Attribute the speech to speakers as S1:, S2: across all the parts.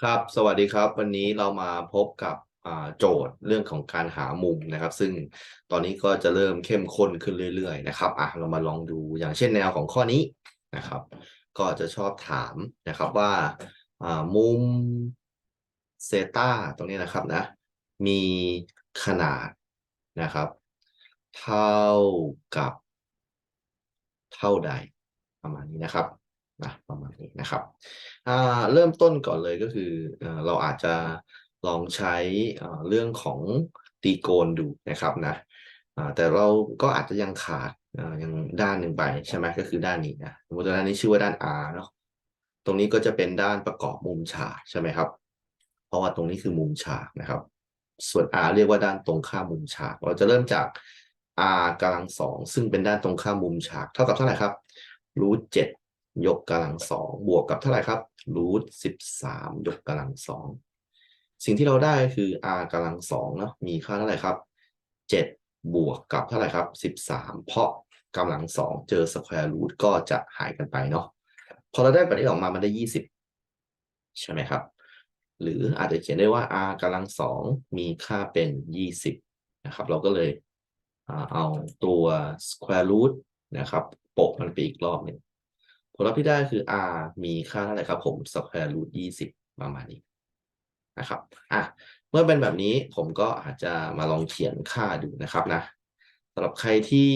S1: ครับ สวัสดีครับ วันนี้เรามาพบกับโจทย์เรื่องของการหามุมนะครับ ซึ่งตอนนี้ก็จะเริ่มเข้มข้นขึ้นเรื่อยๆนะครับอะเรามาลองดูอย่างเช่นแนวของข้อนี้นะครับ ก็จะชอบถามนะครับว่ามุมเซตาตรงนี้นะครับนะ มีขนาดนะครับ เท่ากับ เท่าใดประมาณนี้นะครับนะประมาณนี้นะครับ เริ่มต้นก่อนเลยก็คือเอ่อเราอาจจะลองใช้เรื่องของตีโกณดูนะครับนะแต่เราก็อาจจะยังขาดยังด้านหนึ่งไปใช่ไหมก็คือด้านนี้นะสมมติว่าด้านนี้ชื่อว่าด้าน R เนาะตรงนี้ก็จะเป็นด้านประกอบมุมฉากใช่ไหมครับ เพราะว่าตรงนี้คือมุมฉากนะครับ ส่วน R เรียกว่าด้านตรงข้ามมุมฉาก เราจะเริ่มจาก r กำลังสองซึ่งเป็นด้านตรงข้ามมุมฉาก เท่ากับเท่าไหร่ครับรูทเจ็ด ยกกำลังสองบวกกับเท่าไหร่ครับรูทสิบสามยกกำลังสองสิ่งที่เราได้คือ r กำลังสองเนาะมีค่าเท่าไหร่ครับเจ็ดบวกกับเท่าไหร่ครับสิบสามเพราะกำลังสองเจอสแควร์รูทก็จะหายกันไปเนาะพอเราได้แบบนี้ออกมามันได้ยี่สิบใช่ไหมครับ หรืออาจจะเขียนได้ว่า r กำลังสองมีค่าเป็นยี่สิบนะครับเราก็เลยเอาตัว square root นะครับโปะมันไปอีกรอบหนึ่ง ผลลัพธ์ที่ได้คือ r มีค่าเท่าไหร่ครับผม square root ยี่สิบประมาณนี้นะครับอะเมื่อเป็นแบบนี้ผมก็อาจจะมาลองเขียนค่าดูนะครับนะสำหรับใครที่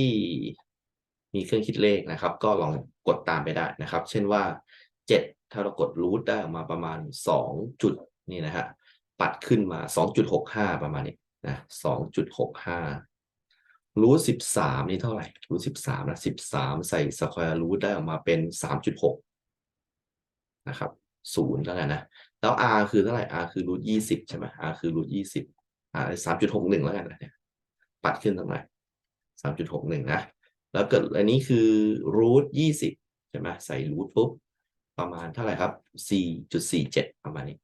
S1: มีเครื่องคิดเลขนะครับ ก็ลองกดตามไปได้นะครับ เช่นว่า 7 ถ้าเรากดรูทได้ออกมาประมาณ 2 จุดนี่นะฮะปัดขึ้นมา 2.65 ประมาณนี้นะ2.65 รูทสิบสามนี่เท่าไหร่รูทสิบสามนะสิบสามใส่สแควร์รูทได้ออกมาเป็นสามจุดหกนะครับศูนย์แล้วกันนะ แล้ว r คือเท่าไหร่ r คือรูทยี่สิบใช่ไหม r คือรูทยี่สิบ r สามจุดหกหนึ่งแล้วกันนะเนี่ยปัดขึ้นตรงไหนสามจุดหกหนึ่งนะ แล้วเกิดอันนี้คือรูทยี่สิบใช่ไหมใส่รูทปุ๊บ ประมาณเท่าไหร่ครับสี่จุดสี่เจ็ดประมาณนี้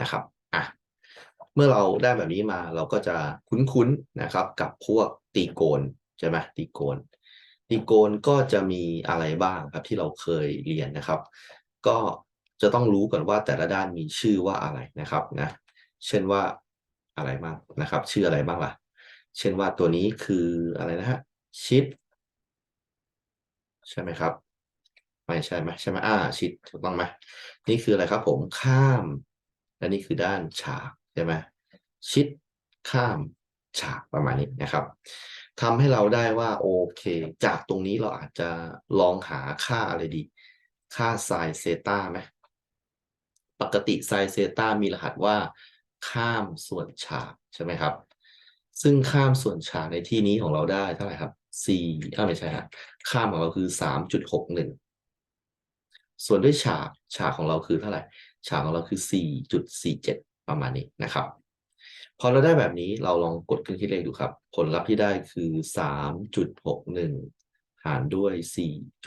S1: นะครับ เมื่อเราได้แบบนี้มาเราก็จะคุ้นๆนะครับกับพวกตีโกนใช่ไหมตีโกนตีโกนก็จะมีอะไรบ้างครับที่เราเคยเรียนนะครับ ก็จะต้องรู้ก่อนว่าแต่ละด้านมีชื่อว่าอะไรนะครับนะเช่นว่าอะไรบ้างนะครับ ชื่ออะไรบ้างล่ะ เช่นว่าตัวนี้คืออะไรนะฮะชิดใช่ไหมครับไม่ใช่ไหมใช่ไหมอ่าชิดถูกต้องไหมนี่คืออะไรครับผมข้ามและนี่คือด้านฉาก ใช่ไหมชิดข้ามฉากประมาณนี้นะครับทำให้เราได้ว่าโอเค จากตรงนี้เราอาจจะลองหาค่าอะไรดี ค่าไซน์เซต้าไหมปกติไซน์เซต้ามีรหัสว่าข้ามส่วนฉากใช่ไหมครับ ซึ่งข้ามส่วนฉากในที่นี้ของเราได้เท่าไหร่ครับ4อ้าไม่ใช่ฮะข้ามของเราคือ 3.61 ส่วนด้วยฉากฉากของเราคือเท่าไหร่ ฉากของเราคือ 4.47 ประมาณนี้นะครับ พอเราได้แบบนี้เราลองกดเครื่องคิดเลขดูครับ ผลลัพธ์ที่ได้คือ 3.61 หารด้วย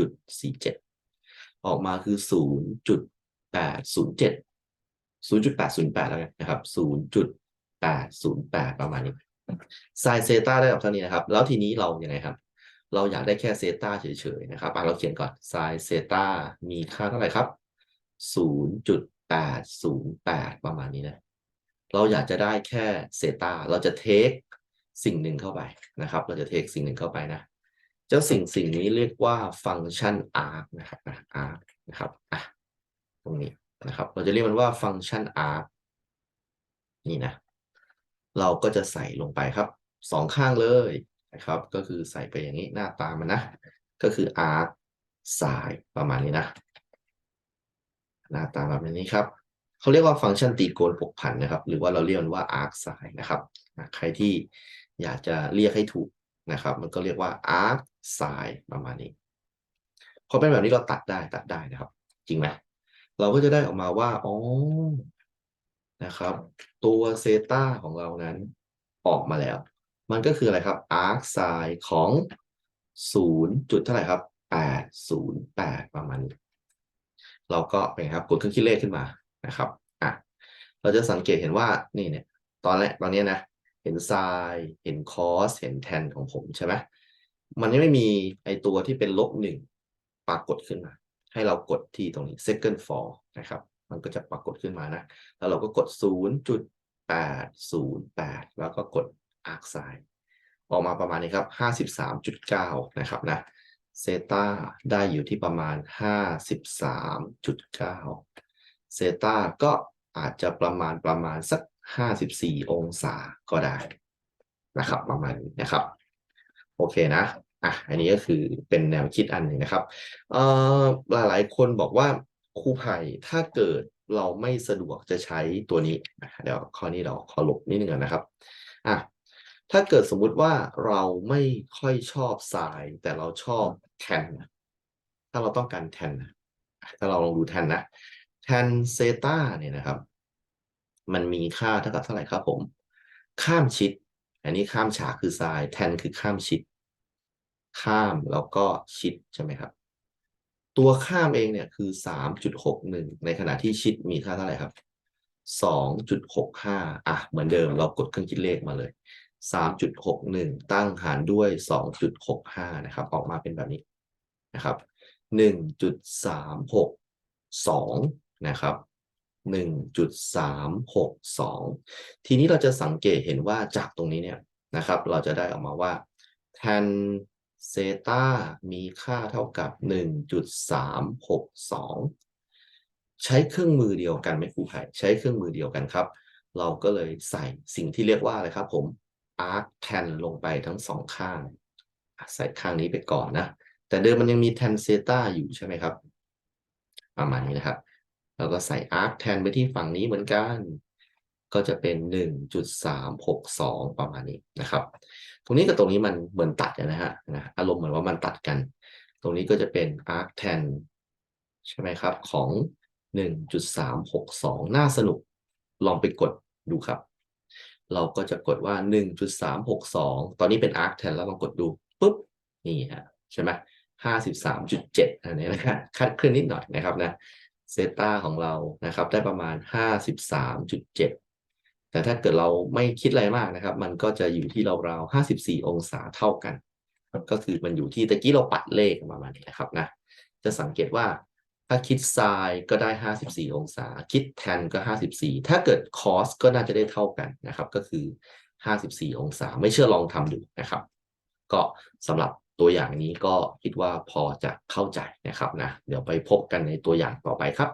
S1: 4.47 ออกมาคือ 0.807 0.808 แล้วกันนะครับ 0.808 ประมาณนี้ไซน์เซต้าได้ออกเท่านี้นะครับ แล้วทีนี้เรายังไงครับ เราอยากได้แค่เซต้าเฉยๆนะครับเราเขียนก่อนไซน์เซต้ามีค่าเท่าไหร่ครับ 0.808 ประมาณนี้นะ เราอยากจะได้แค่เซตาเราจะเทคสิ่งหนึ่งเข้าไปนะครับ เราจะเทคสิ่งหนึ่งเข้าไปนะ เจ้าสิ่งสิ่งนี้เรียกว่าฟังก์ชัน arc นะครับ arc นะครับอะตรงนี้นะครับ เราจะเรียกมันว่าฟังก์ชัน arc นี่นะ เราก็จะใส่ลงไปครับสองข้างเลยนะครับ ก็คือใส่ไปอย่างนี้หน้าตามันนะ ก็คือ arc สายประมาณนี้นะ หน้าตาแบบนี้ครับ เขาเรียกว่าฟังก์ชันตีโกนผกผันนะครับ หรือว่าเราเรียกว่า arc สายนะครับใครที่อยากจะเรียกให้ถูกนะครับ มันก็เรียกว่า arc สายประมาณนี้พอเป็นแบบนี้เราตัดได้ตัดได้นะครับ จริงไหมเราก็จะได้ออกมาว่าอ๋อนะครับ ตัวเซตาของเรานั้นออกมาแล้ว มันก็คืออะไรครับ arc สายของ0จุดเท่าไหร่ครับ808ประมาณนี้เราก็ไปครับกดเครื่องคิดเลขขึ้นมา นะครับอะเราจะสังเกตเห็นว่านี่เนี่ยตอนแรกตอนนี้นะเห็นไซน์เห็นคอสเห็นแทนของผมใช่ไหมมันยังไม่มีไอตัวที่เป็นลบหนึ่งปรากฏขึ้นมา ให้เรากดที่ตรงนี้ second for นะครับ มันก็จะปรากฏขึ้นมานะ แล้วเราก็กด 0.808 แล้วก็กด arc sin ออกมาประมาณนี้ครับ 53.9 นะครับนะเซตาได้อยู่ที่ประมาณ 53.9 เซตาก็อาจจะประมาณประมาณสัก 54 องศาก็ได้นะครับ ประมาณนี้นะครับ โอเคนะอะอันนี้ก็คือเป็นแนวคิดอันหนึ่งนะครับเอ่อหลายๆคนบอกว่าครูไผ่ถ้าเกิดเราไม่สะดวกจะใช้ตัวนี้ เดี๋ยวข้อนี้เราขอหลบนิดนึงก่อนนะครับอะถ้าเกิดสมมุติว่าเราไม่ค่อยชอบไซน์แต่เราชอบแทนถ้าเราต้องการแทนถ้าเราลองดูแทนนะ แทนเซตาเนี่ยนะครับ มันมีค่าเท่ากับเท่าไหร่ครับผม ข้ามชิด อันนี้ข้ามฉากคือไซน์แทนคือข้ามชิด ข้ามแล้วก็ชิดใช่ไหมครับ ตัวข้ามเองเนี่ยคือ3.61ในขณะที่ชิดมีค่าเท่าไหร่ครับ2.65อะเหมือนเดิมเรากดเครื่องคิดเลขมาเลย3.61ตั้งหารด้วย2.65นะครับ ออกมาเป็นแบบนี้นะครับ1.362น นะครับ 1.362 ทีนี้เราจะสังเกตเห็นว่าจากตรงนี้เนี่ยนะครับ เราจะได้ออกมาว่าแทนเซตามีค่าเท่ากับ 1.362 ใช้เครื่องมือเดียวกันไหมครูไผ่ใช้เครื่องมือเดียวกันครับ เราก็เลยใส่สิ่งที่เรียกว่าอะไรครับผม arc tan ลงไปทั้งสองข้าง ใส่ข้างนี้ไปก่อนนะ แต่เดิมมันยังมี tan เซตาอยู่ใช่ไหมครับ ประมาณนี้นะครับ แล้วก็ใส่ arc tan ไปที่ฝั่งนี้เหมือนกัน ก็จะเป็น 1.362 ประมาณนี้นะครับ ตรงนี้กับตรงนี้มันเหมือนตัดนะฮะนะอารมณ์เหมือนว่ามันตัดกัน ตรงนี้ก็จะเป็น arc tan ใช่ไหมครับ ของ 1.362 น่าสนุก ลองไปกดดูครับ เราก็จะกดว่า 1.362 ตอนนี้เป็น arc tan แล้วลองกดดูปุ๊บ นี่ฮะใช่ไหม53.7อันนี้นะครับคัดขึ้นนิดหน่อยนะครับนะ เซตาของเรานะครับ ได้ประมาณ 53.7 แต่ถ้าเกิดเราไม่คิดอะไรมากนะครับ มันก็จะอยู่ที่ราวๆ54 องศาเท่ากัน ก็คือมันอยู่ที่ตะกี้เราปัดเลขประมาณนี้นะครับนะจะสังเกตว่าถ้าคิดไซน์ก็ได้ 54 องศา คิดแทนก็ 54 ถ้าเกิดคอสก็น่าจะได้เท่ากันนะครับ ก็คือ 54 องศา ไม่เชื่อลองทำดูนะครับ ก็สำหรับ ตัวอย่างนี้ก็คิดว่าพอจะเข้าใจนะครับนะเดี๋ยวไปพบกันในตัวอย่างต่อไปครับ